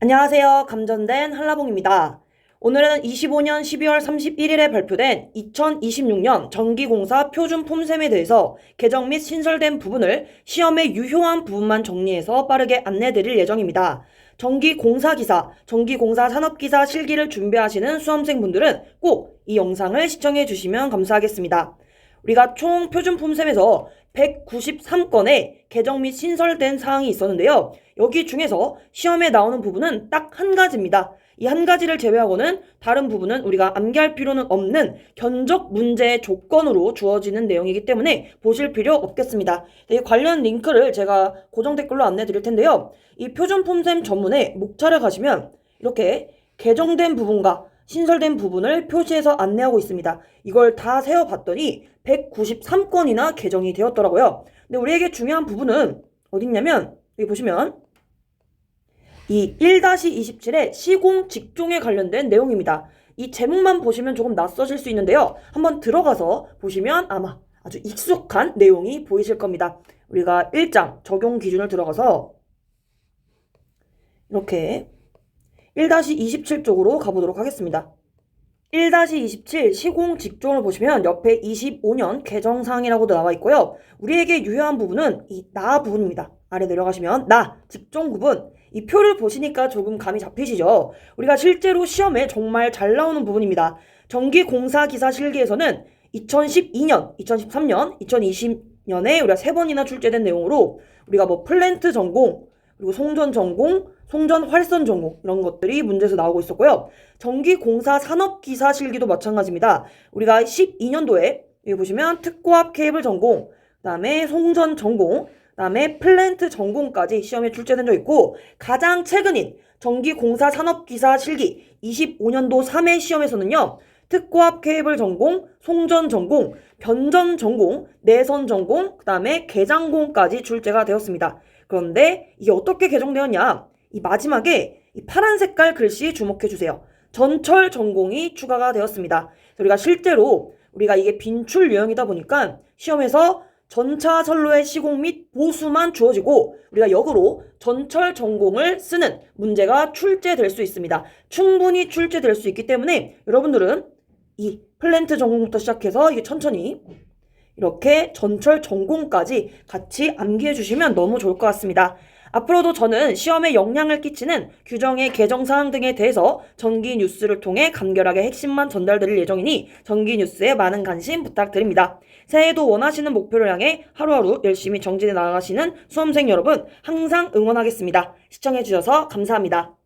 안녕하세요. 감전된 한라봉입니다. 오늘은 25년 12월 31일에 발표된 2026년 전기공사 표준 폼셈에 대해서 개정 및 신설된 부분을 시험에 유효한 부분만 정리해서 빠르게 안내 드릴 예정입니다. 전기공사기사, 전기공사 산업기사 실기를 준비하시는 수험생분들은 꼭 이 영상을 시청해 주시면 감사하겠습니다. 우리가 총 표준 폼셈에서 193건의 개정 및 신설된 사항이 있었는데요. 여기 중에서 시험에 나오는 부분은 딱 한 가지입니다. 이 한 가지를 제외하고는 다른 부분은 우리가 암기할 필요는 없는 견적 문제의 조건으로 주어지는 내용이기 때문에 보실 필요 없겠습니다. 네, 이 관련 링크를 제가 고정 댓글로 안내 드릴 텐데요. 이 표준 폼셈 전문에 목차를 가시면 이렇게 개정된 부분과 신설된 부분을 표시해서 안내하고 있습니다. 이걸 다 세어봤더니 193건이나 개정이 되었더라고요. 근데 우리에게 중요한 부분은 어딨냐면 여기 보시면 이 1-27의 시공 직종에 관련된 내용입니다. 이 제목만 보시면 조금 낯서실 수 있는데요. 한번 들어가서 보시면 아마 아주 익숙한 내용이 보이실 겁니다. 우리가 1장 적용 기준을 들어가서 이렇게 1-27 쪽으로 가보도록 하겠습니다. 1-27 시공 직종을 보시면 옆에 25년 개정사항이라고도 나와 있고요. 우리에게 유효한 부분은 이 나 부분입니다. 아래 내려가시면 나 직종 구분 이 표를 보시니까 조금 감이 잡히시죠? 우리가 실제로 시험에 정말 잘 나오는 부분입니다. 전기공사 기사 실기에서는 2012년, 2013년, 2020년에 우리가 세 번이나 출제된 내용으로 우리가 뭐 플랜트 전공, 그리고 송전 전공, 송전 활선 전공 이런 것들이 문제에서 나오고 있었고요. 전기공사 산업기사 실기도 마찬가지입니다. 우리가 12년도에 여기 보시면 특고합 케이블 전공, 그다음에 송전 전공, 그다음에 플랜트 전공까지 시험에 출제된 적 있고 가장 최근인 전기공사 산업기사 실기 25년도 3회 시험에서는요. 특고합 케이블 전공, 송전 전공, 변전 전공, 내선 전공, 그 다음에 개장공까지 출제가 되었습니다. 그런데 이게 어떻게 개정되었냐? 이 마지막에 이 파란 색깔 글씨 주목해 주세요. 전철 전공이 추가가 되었습니다. 우리가 실제로 우리가 이게 빈출 유형이다 보니까 시험에서 전차 선로의 시공 및 보수만 주어지고 우리가 역으로 전철 전공을 쓰는 문제가 출제될 수 있습니다. 충분히 출제될 수 있기 때문에 여러분들은 이 플랜트 전공부터 시작해서 이게 천천히 이렇게 전철 전공까지 같이 암기해 주시면 너무 좋을 것 같습니다. 앞으로도 저는 시험에 영향을 끼치는 규정의 개정 사항 등에 대해서 전기 뉴스를 통해 간결하게 핵심만 전달드릴 예정이니 전기 뉴스에 많은 관심 부탁드립니다. 새해에도 원하시는 목표를 향해 하루하루 열심히 정진해 나가시는 수험생 여러분 항상 응원하겠습니다. 시청해 주셔서 감사합니다.